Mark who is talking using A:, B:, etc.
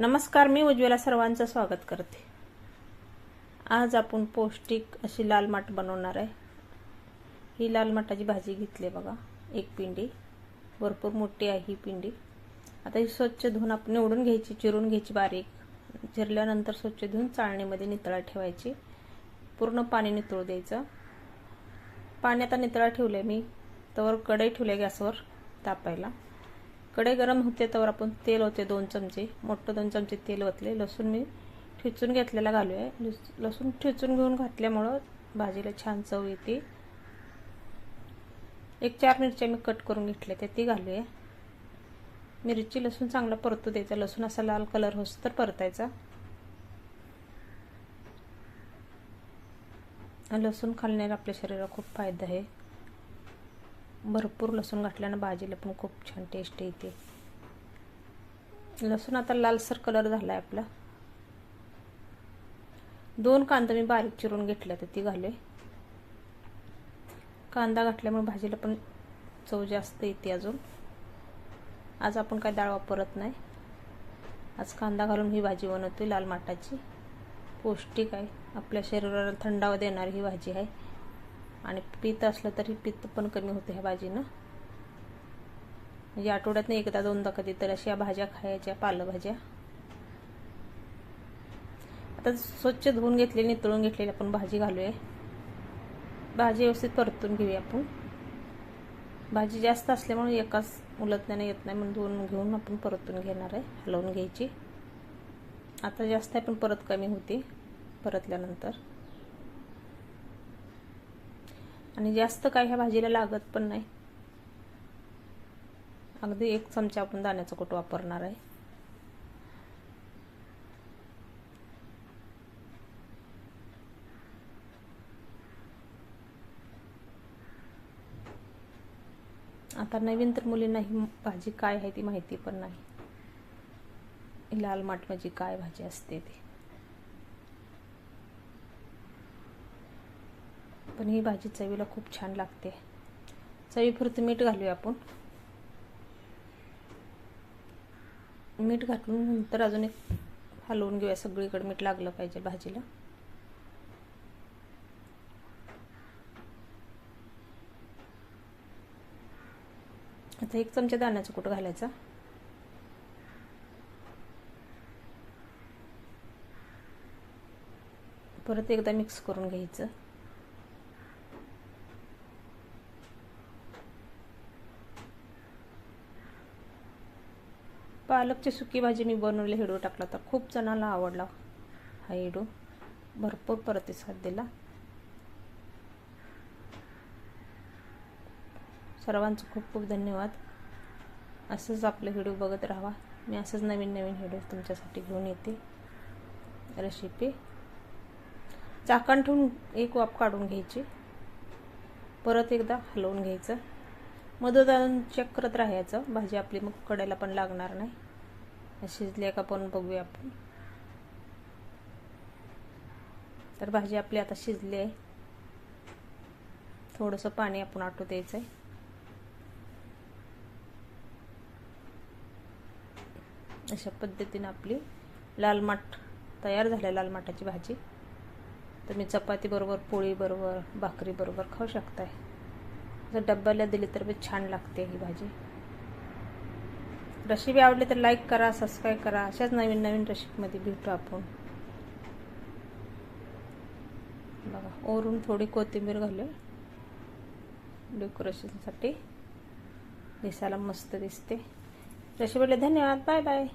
A: नमस्कार मी उज्ज्वला सर्वांचं स्वागत करते. आज आपण पौष्टिक अशी लाल माठ बनवणार आहे. ही लाल माठाची भाजी घेतली आहे बघा एक पिंडी. भरपूर मोठी आहे ही पिंडी. आता ही स्वच्छ धुवून आपण निवडून घ्यायची चिरून घ्यायची बारीक. चिरल्यानंतर स्वच्छ धुवून चाळणीमध्ये नितळा ठेवायची. पूर्ण पाणी नितळू द्यायचं. पाणी आता नितळा ठेवलं आहे मी. तवर कढई आहे गॅसवर तापायला. कढई गरम होते तर आपण तेल होते दोन चमचे. मोठं दोन चमचे तेल ओतले. लसूण मी ठेचून घेतलेला घालू आहे लसूण ठेचून घेऊन घातल्यामुळं भाजीला छान चव येते. एक चार मिरच्या मी कट करून घेतल्या त्या ती घालू आहे मिरची लसूण चांगला परतू द्यायचा. लसूण असा लाल कलर होस तर परतायचा. लसूण खाल्ल्याने आपल्या शरीराला खूप फायदा आहे. भरपूर लसूण घातल्यानं भाजीला पण खूप छान टेस्ट येते. लसूण आता लालसर कलर झाला आहे आपला. दोन कांदा मी बारीक चिरून घेतल्या तर ती घाले. कांदा घातल्यामुळे भाजीला पण चव जास्त येते अजून. आज आपण काय डाळ वापरत नाही. आज कांदा घालून ही भाजी बनवते लाल माठाची. पौष्टिक आहे. आपल्या शरीराला थंडावा देणारी ही भाजी आहे. आणि पित्त असलं तरी पित्त पण कमी होते ह्या भाजीनं. म्हणजे आठवड्यात एकदा दोनदा कधी तर अशा भाज्या खायच्या पालेभाज्या. आता स्वच्छ धुवून घेतलेली नितळून घेतलेली आपण भाजी घालूया. भाजी व्यवस्थित परतून घेऊया आपण. भाजी जास्त असल्यामुळे एकाच उलटण्याने येत नाही म्हणून दोन घेऊन आपण परतून घेणार आहे हलवून घ्यायची. आता जास्त आहे पण परत कमी होते परतल्यानंतर. आणि जास्त काय ह्या भाजीला लागत पण नाही. अगदी एक चमचा आपण दाण्याचं कुट वापरणार आहे. आता नवीन तर मुलींना ही भाजी काय आहे ती माहिती पण नाही. लाल माठ काय भाजी असते ती? पण ही भाजी चवीला खूप छान लागते. चवीपुरतं मीठ घालूया आपण. मीठ घालून नंतर अजून एक हलवून घेऊया. सगळीकडे मीठ लागलं पाहिजे भाजीला. आता एक चमचा दाण्याचं कुठं घालायचा. परत एकदा मिक्स करून घ्यायचं. पालकची सुकी भाजी मी बनवली हेडू टाकला तर खूप जणांना आवडला हा हेडू भरपूर प्रतिसाद दिला. सर्वांचं खूप खूप धन्यवाद. असंच आपले व्हिडिओ बघत राहा मी असंच नवीन नवीन व्हिडिओ तुमच्यासाठी घेऊन येते. रेसिपी. चाकण ठेवून एक वाफ काढून घ्यायची. परत एकदा हलवून घ्यायचं. मधोदान चेक करत राहायचं. भाजी आपली मग कडायला पण लागणार नाही. शिजली का पण बघूया आपण. तर भाजी आपली आता शिजली आहे. थोडंसं पाणी आपण आटू द्यायचं आहे अशा पद्धतीने आपली लाल माठ तयार झाल्या लाल माठाची भाजी. तुम्ही चपाती बरोबर पोळी बरोबर भाकरी बरोबर खाऊ शकताय. जर डब्याला दिली तर बी छान लागते ही भाजी. रेसिपी आवडली तर लाईक करा सबस्क्राईब करा. अशाच नवीन नवीन रेसिपीमध्ये भेटू आपण. बघा ओरून थोडी कोथिंबीर घालू डेकोरेशनसाठी दिसायला मस्त दिसते. रेसिपीला धन्यवाद. Bye bye